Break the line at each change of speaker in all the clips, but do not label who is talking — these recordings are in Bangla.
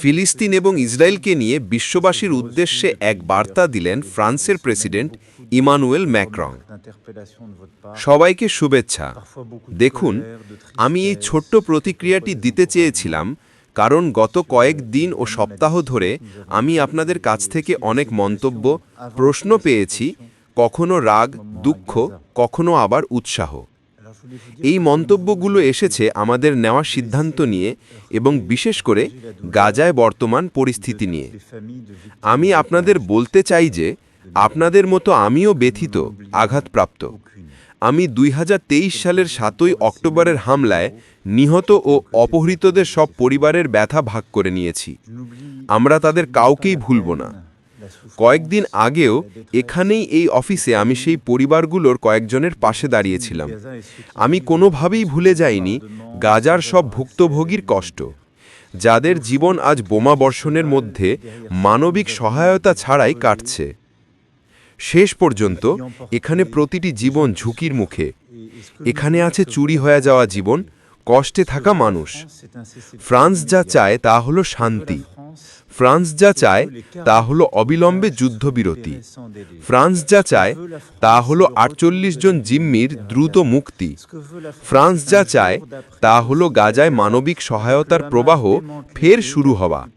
ফিলিস্তিন এবং ইসরায়েলকে নিয়ে বিশ্ববাসীর উদ্দেশ্যে এক বার্তা দিলেন ফ্রান্সের প্রেসিডেন্ট ইমানুয়েল ম্যাক্রং. সবাইকে শুভেচ্ছা। দেখুন, আমি এই ছোট্ট প্রতিক্রিয়াটি দিতে চেয়েছিলাম, কারণ গত কয়েক দিন ও সপ্তাহ ধরে আমি আপনাদের কাছ থেকে অনেক মন্তব্য, প্রশ্ন পেয়েছি, কখনো রাগ, দুঃখ, কখনো আবার উৎসাহ। এই মন্তব্যগুলো এসেছে আমাদের নেওয়া সিদ্ধান্ত নিয়ে এবং বিশেষ করে গাজায় বর্তমান পরিস্থিতি নিয়ে। আমি আপনাদের বলতে চাই যে, আপনাদের মতো আমিও ব্যথিত, আঘাতপ্রাপ্ত। আমি দুই হাজার তেইশ সালের সাতই অক্টোবরের হামলায় নিহত ও অপহৃতদের সব পরিবারের ব্যথা ভাগ করে নিয়েছি। আমরা তাদের কাউকেই ভুলব না। কয়েকদিন আগেও এখানেই এই অফিসে আমি সেই পরিবারগুলোর কয়েকজনের পাশে দাঁড়িয়েছিলাম। আমি কোনোভাবেই ভুলে যাইনি গাজার সব ভুক্তভোগীর কষ্ট। যাদের জীবন আজ বোমা বর্ষণের মধ্যে মানবিক সহায়তা ছাড়াই কাটছে। শেষ পর্যন্ত এখানে প্রতিটি জীবন ঝুঁকির মুখে। এখানে আছে চুরি হয়ে যাওয়া জীবন, কষ্টে থাকা মানুষ। ফ্রান্স যা চায় তা হলো শান্তি। ফ্রান্স যা চায় তা হলো অবিলম্বে যুদ্ধবিরতি। ফ্রান্স যা চায় তা হলো আটচল্লিশ জন জিম্মির দ্রুত মুক্তি। ফ্রান্স যা চায় তা হলো গাজায় মানবিক সহায়তার প্রবাহ ফের শুরু হওয়া।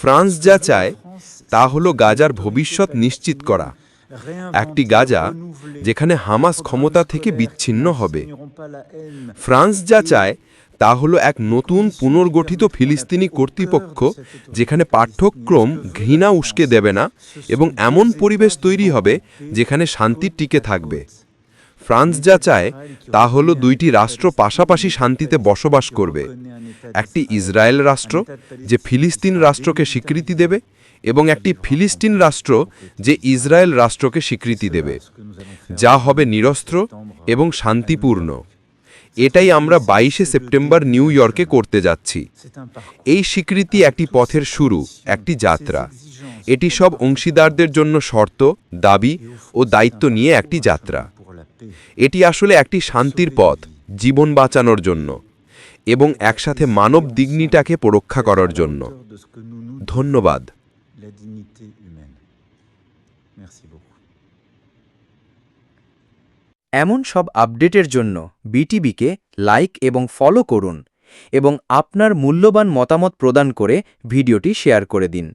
ফ্রান্স যা চায় তা হলো গাজার ভবিষ্যৎ নিশ্চিত করা। একটি গাজা যেখানে হামাস ক্ষমতা থেকে বিচ্ছিন্ন হবে। ফ্রান্স যা চায় তা হলো এক নতুন পুনর্গঠিত ফিলিস্তিনি কর্তৃপক্ষ, যেখানে পাঠ্যক্রম ঘৃণা উস্কে দেবে না এবং এমন পরিবেশ তৈরি হবে যেখানে শান্তি টিকে থাকবে। ফ্রান্স যা চায়, তা হলো দুইটি রাষ্ট্র পাশাপাশি শান্তিতে বসবাস করবে। একটি ইসরায়েল রাষ্ট্র, যে ফিলিস্তিন রাষ্ট্রকে স্বীকৃতি দেবে, এবং একটি ফিলিস্তিন রাষ্ট্র, যে ইসরায়েল রাষ্ট্রকে স্বীকৃতি দেবে। যা হবে নিরস্ত্র এবং শান্তিপূর্ণ। এটাই আমরা বাইশে সেপ্টেম্বর নিউ ইয়র্কে করতে যাচ্ছি। এই স্বীকৃতি একটি পথের শুরু, একটি যাত্রা। এটি সব অংশীদারদের জন্য শর্ত, দাবি ও দায়িত্ব নিয়ে একটি যাত্রা। এটি আসলে একটি শান্তির পথ, জীবন বাঁচানোর জন্য এবং একসাথে মানব দিগ্নিটাকে পরীক্ষা করার জন্য। ধন্যবাদ.
Merci beaucoup.
এমন সব আপডেটের জন্য বিটিবিকে লাইক এবং ফলো করুন এবং আপনার মূল্যবান মতামত প্রদান করে ভিডিওটি শেয়ার করে দিন।